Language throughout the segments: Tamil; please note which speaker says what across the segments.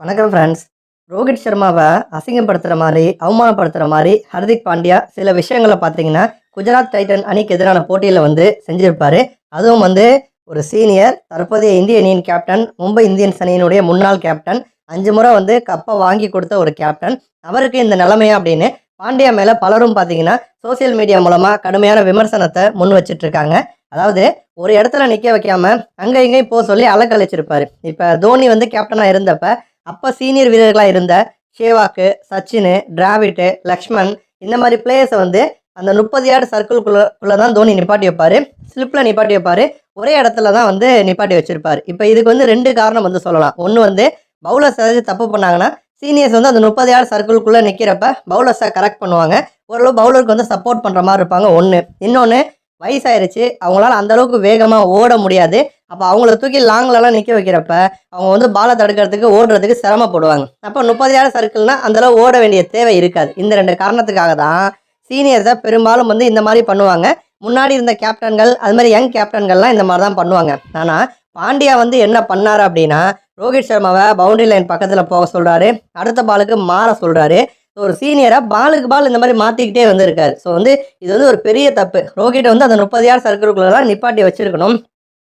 Speaker 1: வணக்கம் ஃப்ரெண்ட்ஸ் ரோஹித் சர்மாவை அசிங்கப்படுத்துகிற மாதிரி அவமானப்படுத்துகிற மாதிரி ஹர்திக் பாண்டியா சில விஷயங்களை பார்த்தீங்கன்னா குஜராத் டைட்டன் அணிக்கு எதிரான போட்டியில் வந்து செஞ்சுருப்பார். அதுவும் வந்து ஒரு சீனியர் தற்போதைய இந்திய அணியின் கேப்டன் மும்பை இந்தியன்ஸ் அணியினுடைய முன்னாள் கேப்டன் அஞ்சு முறை வந்து கப்பை வாங்கி கொடுத்த ஒரு கேப்டன் அவருக்கு இந்த நிலைமையா அப்படின்னு பாண்டியா மேலே பலரும் பார்த்தீங்கன்னா சோசியல் மீடியா மூலமாக கடுமையான விமர்சனத்தை முன் வச்சிட்ருக்காங்க அதாவது ஒரு இடத்துல நிற்க வைக்காம அங்கே இங்கேயும் போக சொல்லி அலக்கழிச்சிருப்பார். இப்போ தோனி வந்து கேப்டனாக இருந்தப்ப அப்போ சீனியர் வீரர்களாக இருந்த ஷேவாக்கு சச்சின் டிராவிட்டு லக்ஷ்மண் இந்த மாதிரி பிளேயர்ஸை வந்து அந்த முப்பது யார்டு சர்க்கிள்குள்ளே தான் தோனி நிப்பாட்டி வைப்பார். ஸ்லிப்பில் நிப்பாட்டி வைப்பார். ஒரே இடத்துல தான் வந்து நிப்பாட்டி வச்சுருப்பார். இப்போ இதுக்கு வந்து ரெண்டு காரணம் வந்து சொல்லலாம். ஒன்று வந்து பவுலர்ஸ் ஏதாச்சும் தப்பு பண்ணாங்கன்னா சீனியர்ஸ் வந்து அந்த முப்பது யார்டு சர்க்கிள்குள்ளே நிற்கிறப்ப பவுலர்ஸை கரெக்ட் பண்ணுவாங்க. ஓரளவு பவுலருக்கு வந்து சப்போர்ட் பண்ணுற மாதிரி இருப்பாங்க. ஒன்று இன்னொன்று வயசாயிருச்சு. அவங்களால அந்தளவுக்கு வேகமாக ஓட முடியாது. அப்போ அவங்கள தூக்கி லாங்லலாம் நிற்க வைக்கிறப்ப அவங்க வந்து பாலை தடுக்கிறதுக்கு ஓடுறதுக்கு சிரமப்படுவாங்க. அப்போ முப்பது யார்டு சர்க்கிள்னா அந்தளவு ஓட வேண்டிய தேவை இருக்காது. இந்த ரெண்டு காரணத்துக்காக தான் சீனியர்ஸை பெரும்பாலும் வந்து இந்த மாதிரி பண்ணுவாங்க. முன்னாடி இருந்த கேப்டன்கள் அது மாதிரி யங் கேப்டன்கள்லாம் இந்த மாதிரி தான் பண்ணுவாங்க. ஆனால் பாண்டியா வந்து என்ன பண்ணார் அப்படின்னா ரோஹித் சர்மாவை பவுண்டரி லைன் பக்கத்தில் போக சொல்கிறாரு அடுத்த பாலுக்கு மாற சொல்கிறாரு ஒரு சீனியராக பாலுக்கு பால் இந்த மாதிரி மாற்றிக்கிட்டே வந்திருக்காரு. ஸோ வந்து இது வந்து ஒரு பெரிய தப்பு. ரோஹிட்டை வந்து அந்த முப்பது யார் சர்க்கிள்குள்ளெல்லாம் நிப்பாட்டி வச்சுருக்கணும்.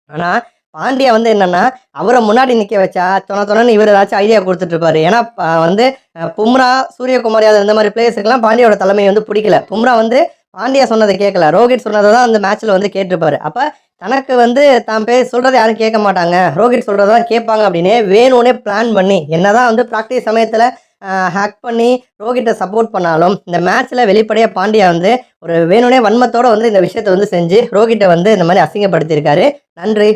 Speaker 1: ஆனால் பாண்டியா வந்து என்னன்னா அவரை முன்னாடி நிற்க வச்சா தொண தொணன்னு இவர் ஏதாச்சும் ஐடியா கொடுத்துட்டு இருப்பாரு ஏன்னா வந்து பும்ரா சூரியகுமார் யாதவ் இந்த மாதிரி பிளேயர்ஸுக்கெல்லாம் பாண்டியோட தலைமை வந்து பிடிக்கல. பும்ரா வந்து பாண்டியா சொன்னதை கேட்கல. ரோஹித் சொன்னதை தான் அந்த மேட்ச்சில் வந்து கேட்டிருப்பாரு. அப்போ தனக்கு வந்து தான் பேர் சொல்கிறத யாரும் கேட்க மாட்டாங்க. ரோஹித் சொல்கிறத தான் கேட்பாங்க அப்படின்னு வேணும்னே பிளான் பண்ணி என்னதான் வந்து ப்ராக்டிஸ் சமயத்தில் ஹேக் பண்ணி ரோஹித்தை சப்போர்ட் பண்ணாலும் இந்த மேட்ச்சில் வெளிப்படையாக பாண்டியா வந்து ஒரு வேணும்னே வன்மத்தோட வந்து இந்த விஷயத்தை வந்து செஞ்சு ரோஹித்தை வந்து இந்த மாதிரி அசிங்கப்படுத்தியிருக்காரு. நன்றி.